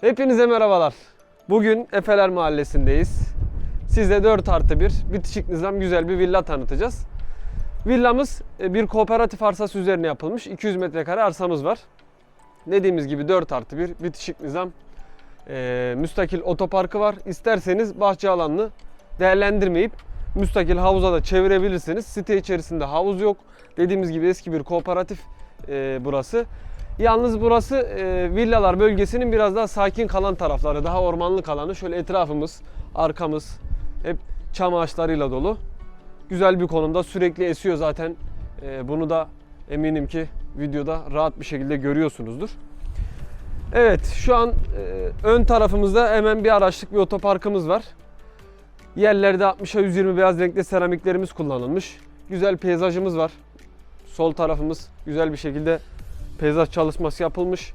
Hepinize merhabalar. Bugün Efeler Mahallesi'ndeyiz. Size 4 artı 1 bitişik nizam güzel bir villa tanıtacağız. Villamız e, bir kooperatif arsası üzerine yapılmış. 200 metrekare arsamız var. Dediğimiz gibi 4 artı 1 bitişik nizam e, müstakil otoparkı var. İsterseniz bahçe alanını değerlendirmeyip müstakil havuza da çevirebilirsiniz. Site içerisinde havuz yok. Dediğimiz gibi eski bir kooperatif e, burası. Yalnız burası e, villalar bölgesinin biraz daha sakin kalan tarafları, daha ormanlık alanı. Şöyle etrafımız, arkamız hep çam ağaçlarıyla dolu. Güzel bir konumda sürekli esiyor zaten. E, bunu da eminim ki videoda rahat bir şekilde görüyorsunuzdur. Evet şu an e, ön tarafımızda hemen bir araçlık bir otoparkımız var. Yerlerde 60'a 120 beyaz renkli seramiklerimiz kullanılmış. Güzel peyzajımız var. Sol tarafımız güzel bir şekilde peyzaj çalışması yapılmış.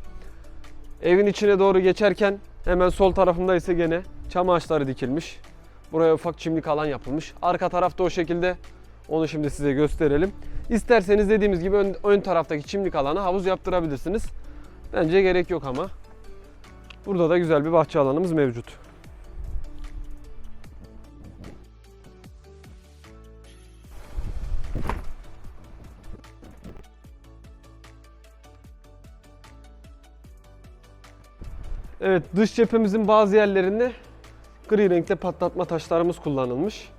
Evin içine doğru geçerken hemen sol tarafımda ise gene çam ağaçları dikilmiş. Buraya ufak çimlik alan yapılmış. Arka tarafta o şekilde onu şimdi size gösterelim. İsterseniz dediğimiz gibi ön, ön taraftaki çimlik alana havuz yaptırabilirsiniz. Bence gerek yok ama. Burada da güzel bir bahçe alanımız mevcut. Evet dış cephemizin bazı yerlerinde gri renkte patlatma taşlarımız kullanılmış.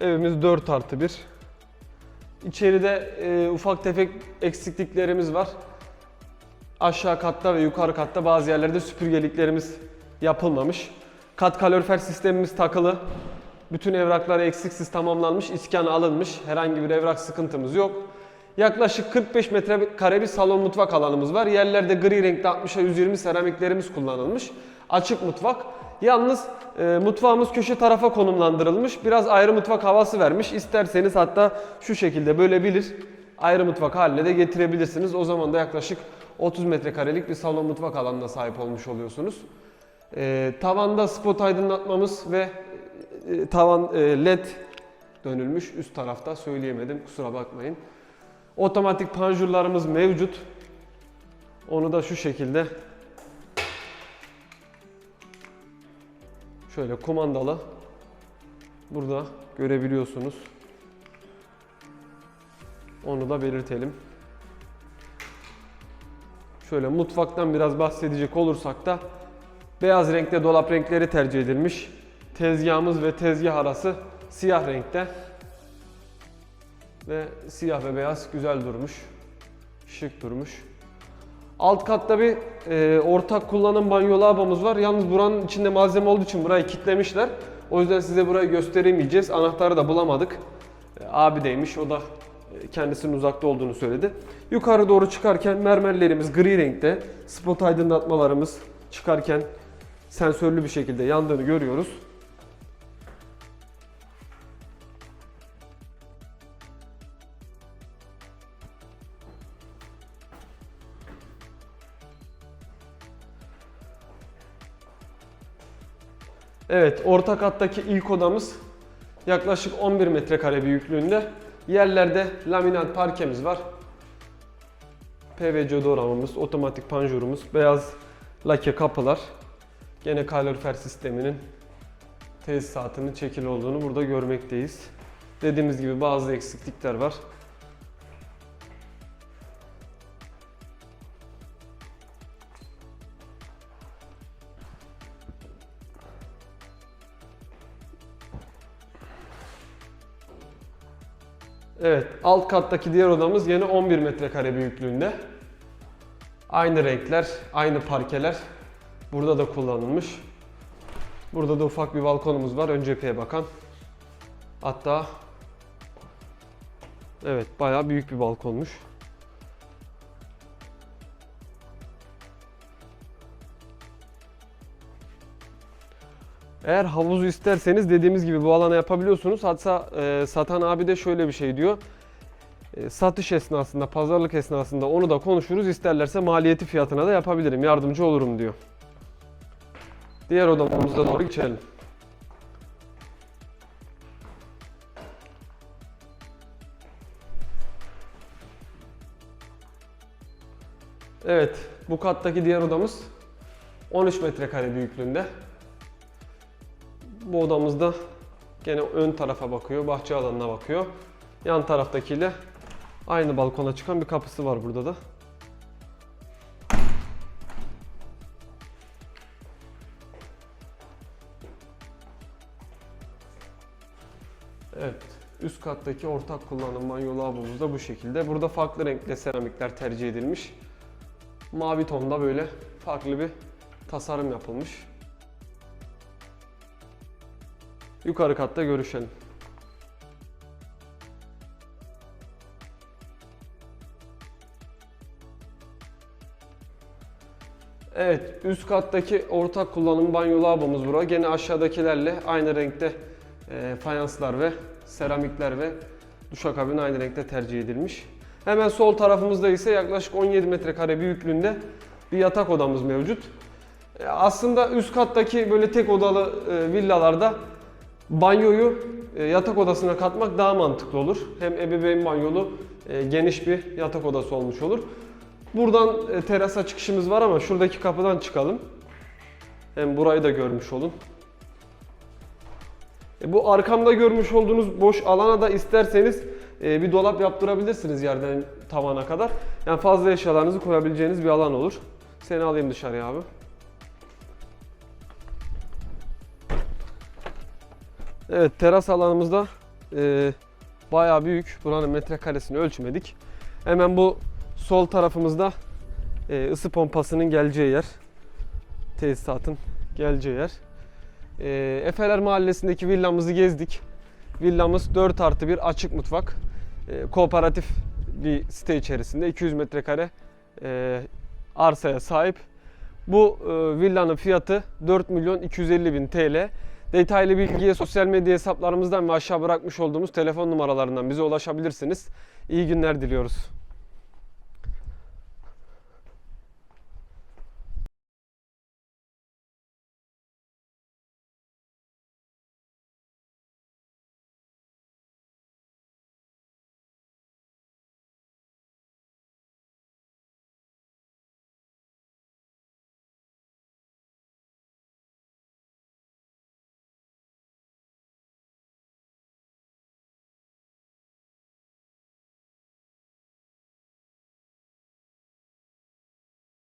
Evimiz 4 artı 1. İçeride e, ufak tefek eksikliklerimiz var. Aşağı katta ve yukarı katta bazı yerlerde süpürgeliklerimiz yapılmamış. Kat kalorifer sistemimiz takılı. Bütün evraklar eksiksiz tamamlanmış, iskan alınmış. Herhangi bir evrak sıkıntımız yok. Yaklaşık 45 metrekare bir salon mutfak alanımız var. Yerlerde gri renkte 60'a 120 seramiklerimiz kullanılmış. Açık mutfak. Yalnız e, mutfağımız köşe tarafa konumlandırılmış. Biraz ayrı mutfak havası vermiş. İsterseniz hatta şu şekilde bölebilir. Ayrı mutfak haline de getirebilirsiniz. O zaman da yaklaşık 30 metrekarelik bir salon mutfak alanına sahip olmuş oluyorsunuz. E, tavanda spot aydınlatmamız ve e, tavan e, led dönülmüş üst tarafta söyleyemedim kusura bakmayın. Otomatik panjurlarımız mevcut. Onu da şu şekilde şöyle kumandalı burada görebiliyorsunuz. Onu da belirtelim. Şöyle mutfaktan biraz bahsedecek olursak da beyaz renkte dolap renkleri tercih edilmiş. Tezgahımız ve tezgah arası siyah renkte ve siyah ve beyaz güzel durmuş. Şık durmuş. Alt katta bir e, ortak kullanım banyo lavabomuz var. Yalnız buranın içinde malzeme olduğu için burayı kitlemişler. O yüzden size burayı gösteremeyeceğiz. Anahtarı da bulamadık. E, abi deymiş. O da e, kendisinin uzakta olduğunu söyledi. Yukarı doğru çıkarken mermerlerimiz gri renkte. Spot aydınlatmalarımız çıkarken sensörlü bir şekilde yandığını görüyoruz. Evet, orta kattaki ilk odamız yaklaşık 11 metrekare büyüklüğünde. Yerlerde laminat parkemiz var. PVC odoramamız, otomatik panjurumuz, beyaz lake kapılar. Gene kalorifer sisteminin tesisatının çekili olduğunu burada görmekteyiz. Dediğimiz gibi bazı eksiklikler var. Evet, alt kattaki diğer odamız yine 11 metrekare büyüklüğünde. Aynı renkler, aynı parkeler burada da kullanılmış. Burada da ufak bir balkonumuz var ön cepheye bakan. Hatta evet bayağı büyük bir balkonmuş. Eğer havuzu isterseniz dediğimiz gibi bu alana yapabiliyorsunuz. Hatta e, satan abi de şöyle bir şey diyor. E, satış esnasında, pazarlık esnasında onu da konuşuruz. İsterlerse maliyeti fiyatına da yapabilirim, yardımcı olurum diyor. Diğer odamıza doğru geçelim. Evet, bu kattaki diğer odamız 13 metrekare büyüklüğünde. Bu odamızda gene ön tarafa bakıyor, bahçe alanına bakıyor. Yan taraftakiyle aynı balkona çıkan bir kapısı var burada da. Evet. Üst kattaki ortak kullanım banyo lavabomuz da bu şekilde. Burada farklı renkli seramikler tercih edilmiş. Mavi tonda böyle farklı bir tasarım yapılmış. Yukarı katta görüşelim. Evet, üst kattaki ortak kullanım banyo lavabomuz bura. Gene aşağıdakilerle aynı renkte e, fayanslar ve seramikler ve duşakabin aynı renkte tercih edilmiş. Hemen sol tarafımızda ise yaklaşık 17 metrekare büyüklüğünde bir yatak odamız mevcut. E, aslında üst kattaki böyle tek odalı e, villalarda banyoyu e, yatak odasına katmak daha mantıklı olur. Hem ebeveyn banyolu e, geniş bir yatak odası olmuş olur. Buradan e, terasa çıkışımız var ama şuradaki kapıdan çıkalım. Hem burayı da görmüş olun. Bu arkamda görmüş olduğunuz boş alana da isterseniz bir dolap yaptırabilirsiniz yerden tavana kadar. Yani fazla eşyalarınızı koyabileceğiniz bir alan olur. Seni alayım dışarıya abi. Evet teras alanımızda e, bayağı büyük. Buranın metrekaresini ölçmedik. Hemen bu sol tarafımızda e, ısı pompasının geleceği yer. Tesisatın geleceği yer. E, Efeler Mahallesi'ndeki villamızı gezdik. Villamız 4 artı 1 açık mutfak. E, kooperatif bir site içerisinde 200 metrekare e, arsaya sahip. Bu e, villanın fiyatı 4 milyon 250 bin TL. Detaylı bilgiye sosyal medya hesaplarımızdan ve aşağı bırakmış olduğumuz telefon numaralarından bize ulaşabilirsiniz. İyi günler diliyoruz.